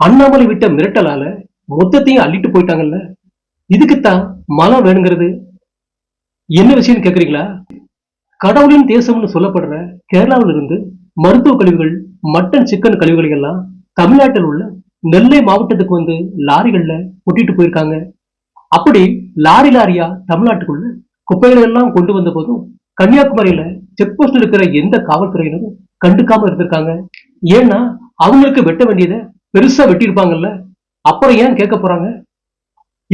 அண்ணாமலை விட்ட மிரட்டலால மொத்தத்தையும் அள்ளிட்டு போயிட்டாங்கல்ல? இதுக்குத்தான் மலம் வேணுங்கிறது. என்ன விஷயம்னு கேக்குறீங்களா? கடவுளின் தேசம்னு சொல்லப்படுற கேரளாவில இருந்து மருத்துவ கழிவுகள் மட்டன் சிக்கன் கழிவுகளை எல்லாம் தமிழ்நாட்டில் உள்ள நெல்லை மாவட்டத்துக்கு வந்து லாரிகள்ல கொட்டிட்டு போயிருக்காங்க. அப்படி லாரி லாரியா தமிழ்நாட்டுக்குள்ள குப்பைகளை எல்லாம் கொண்டு வந்த போதும் கன்னியாகுமரியில செக் போஸ்ட் இருக்கிற எந்த காவல்துறையினரும் கண்டுக்காம இருந்திருக்காங்க. ஏன்னா அவங்களுக்கு வெட்ட வேண்டியதை பெருசா வெட்டியிருப்பாங்கல்ல? அப்புறம் ஏன் கேட்க போறாங்க?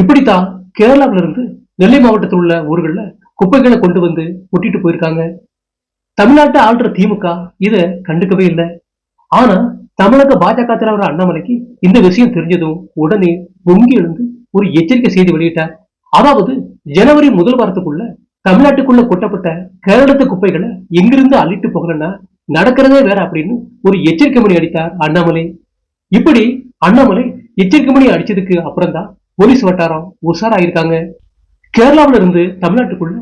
இப்படித்தான் கேரளாவில இருந்து நெல்லை மாவட்டத்தில் உள்ள ஊர்கள்ல குப்பைகளை கொண்டு வந்து கொட்டிட்டு போயிருக்காங்க. தமிழ்நாட்டை ஆள்ற திமுக இத கண்டுக்கவே இல்லை. ஆனா தமிழக பாஜக தலைவர் அண்ணாமலைக்கு இந்த விஷயம் தெரிஞ்சதும் உடனே பொங்கி எழுந்து ஒரு எச்சரிக்கை செய்தி வெளியிட்டார். அதாவது ஜனவரி முதல் வாரத்துக்குள்ள தமிழ்நாட்டுக்குள்ள கொட்டப்பட்ட கேரளத்து குப்பைகளை எங்கிருந்து அள்ளிட்டு போகலன்னா நடக்கிறதே வேற அப்படின்னு ஒரு எச்சரிக்கை மணி அடித்தார் அண்ணாமலை. இப்படி அண்ணாமலை எச்சரிக்கை மணி அடிச்சதுக்கு அப்புறம் தான் போலீஸ் வட்டாரம் உஷாராயிருக்காங்க. கேரளாவில இருந்து தமிழ்நாட்டுக்குள்ள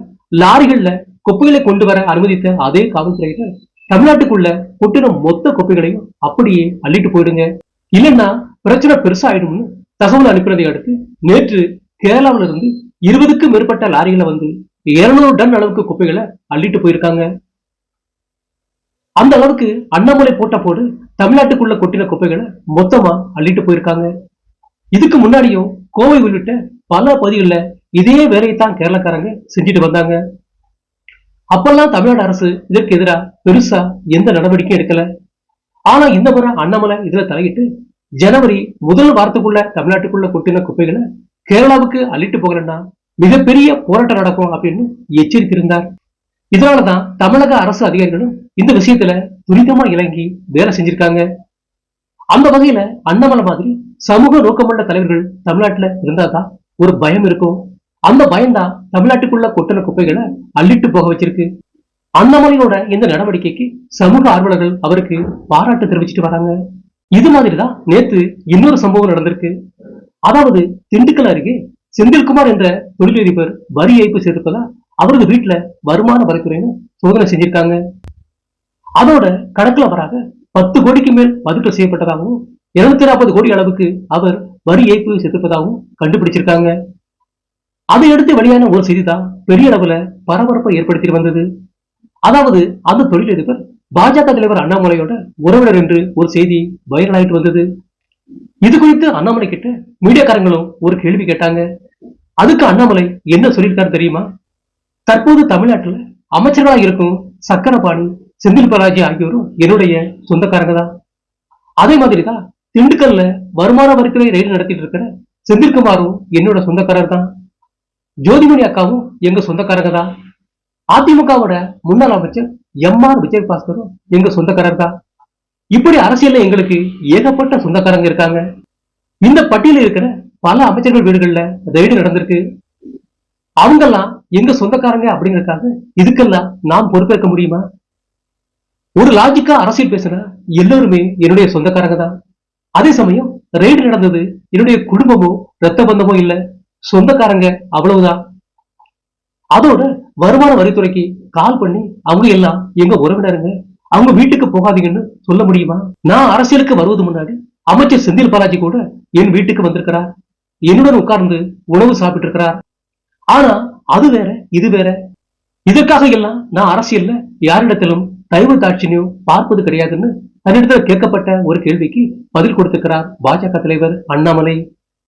லாரிகள்ல குப்பைகளை கொண்டு வர அனுமதித்த அதே காவல்துறையினர் தமிழ்நாட்டுக்குள்ள கொட்டின மொத்த குப்பைகளையும் அப்படியே அள்ளிட்டு போயிடுங்க. இல்லைன்னா பிரச்சனை பெருசா ஆயிடும்னு தகவல் அனுப்பினதை அடுத்து நேற்று கேரளாவில இருந்து இருபதுக்கும் மேற்பட்ட லாரிகளை வந்து இருநூறு டன் அளவுக்கு குப்பைகளை அள்ளிட்டு போயிருக்காங்க. அந்த அளவுக்கு அண்ணாமலை போட்ட போடு தமிழ்நாட்டுக்குள்ள கொட்டின குப்பைகளை மொத்தமா அள்ளிட்டு போயிருக்காங்க. இதுக்கு முன்னாடியும் கோவை உள்ளிட்ட பல பகுதிகளில் இதே வேலையைத்தான் கேரளக்காரங்க செஞ்சுட்டு வந்தாங்க. அப்பெல்லாம் தமிழ்நாடு அரசு இதற்கு எதிரா பெருசா எந்த நடவடிக்கையும் எடுக்கல. ஆனா இந்த முறை அண்ணாமலை இதுல தலையிட்டு ஜனவரி முதல் வாரத்துக்குள்ள தமிழ்நாட்டுக்குள்ள கொட்டின குப்பைகளை கேரளாவுக்கு அள்ளிட்டு போகலன்னா மிகப்பெரிய போராட்டம் நடக்கும் அப்படின்னு எச்சரித்திருந்தார். இதனாலதான் தமிழக அரசு அதிகாரிகளும் இந்த விஷயத்துல துரிதமா இறங்கி வேலை செஞ்சிருக்காங்க. அந்த வகையில அண்ணாமலை மாதிரி சமூக நோக்கமுள்ள தலைவர்கள் தமிழ்நாட்டுல இருந்தாதான் ஒரு பயம் இருக்கும். அந்த பயம்தான் தமிழ்நாட்டுக்குள்ள கொட்டின குப்பைகளை அள்ளிட்டு போக வச்சிருக்கு. அண்ணாமலையோட இந்த நடவடிக்கைக்கு சமூக ஆர்வலர்கள் அவருக்கு பாராட்டு தெரிவிச்சிட்டு வராங்க. இது மாதிரிதான் நேத்து இன்னொரு சம்பவம் நடந்திருக்கு. அதாவது திண்டுக்கல் அருகே செந்தில்குமார் என்ற தொழிலதிபர் வரி ஏய்ப்பு செய்திருப்பதா அவரது வீட்டுல வருமான வரித்துறையினர் சோதனை செஞ்சிருக்காங்க. அதோட கணக்குல வராக பத்து கோடிக்கு மேல் மதிப்பீடு செய்யப்பட்டதாகவும் இருநூத்தி நாற்பது கோடி அளவுக்கு அவர் வரி ஏய்ப்பு செத்திருப்பதாகவும் கண்டுபிடிச்சிருக்காங்க. அதை அடுத்து வெளியான ஒரு செய்தி தான் பெரிய அளவுல பரபரப்பை ஏற்படுத்தி வந்தது. அதாவது அந்த தொழிலதிபர் பாஜக தலைவர் அண்ணாமலையோட உறவினர் என்று ஒரு செய்தி வைரல் ஆயிட்டு வந்தது. இது குறித்து அண்ணாமலை கிட்ட மீடியாக்காரங்களும் ஒரு கேள்வி கேட்டாங்க. அதுக்கு அண்ணாமலை என்ன சொல்லியிருக்காரு தெரியுமா? தற்போது தமிழ்நாட்டுல அமைச்சர்களாக இருக்கும் சக்கரபாணி செந்தில் பாலாஜி ஆகியோரும் என்னுடைய சொந்தக்காரங்க தான். அதே மாதிரிதான் திண்டுக்கல்ல வருமான வரித்துறை ரயில் நடத்திட்டு இருக்கிற செந்தில்குமாரும் என்னோட சொந்தக்காரர் தான். ஜோதிமணி அக்காவும் எங்க சொந்தக்காரங்க தான். அதிமுகவோட முன்னாள் அமைச்சர் எம் ஆர் விஜயபாஸ்கரும் எங்க சொந்தக்காரர் தான். இப்படி அரசியல்ல எங்களுக்கு ஏகப்பட்ட சொந்தக்காரங்க இருக்காங்க. இந்த பட்டியலில் இருக்கிற பல அமைச்சர்கள் வீடுகள்ல ரெய்டு நடந்திருக்கு. அவங்கெல்லாம் எங்க சொந்தக்காரங்க அப்படிங்கறதுக்காக இதுக்கெல்லாம் நாம் பொறுப்பேற்க முடியுமா? ஒரு லாஜிக்கா அரசியல் பேசுற எல்லோருமே என்னுடைய சொந்தக்காரங்க தான். அதே சமயம் ரெய்டு நடந்தது என்னுடைய குடும்பமோ ரத்த பந்தமோ இல்ல சொந்தக்காரங்க அவ்வளவுதான். அதோட வருமான வரித்துறைக்கு கால் பண்ணி அவங்க எல்லாம் எங்க உறவினருங்க அவங்க வீட்டுக்கு போகாதீங்கன்னு சொல்ல முடியுமா? நான் அரசியலுக்கு வருவது முன்னாடி அமைச்சர் செந்தில் பாலாஜி கூட என் வீட்டுக்கு வந்திருக்கிறார். என்னுடன் உட்கார்ந்து உணவு சாப்பிட்டு இருக்கிறார் ஆனா அது வேற இது வேற. இதற்காக எல்லாம் நான் அரசியல்ல யாரிடத்திலும் தயவு தாட்சியம் பார்ப்பது கிடையாதுன்னு தன்னிடத்தில் கேட்கப்பட்ட ஒரு கேள்விக்கு பதில் கொடுத்திருக்கிறார் பாஜக தலைவர் அண்ணாமலை.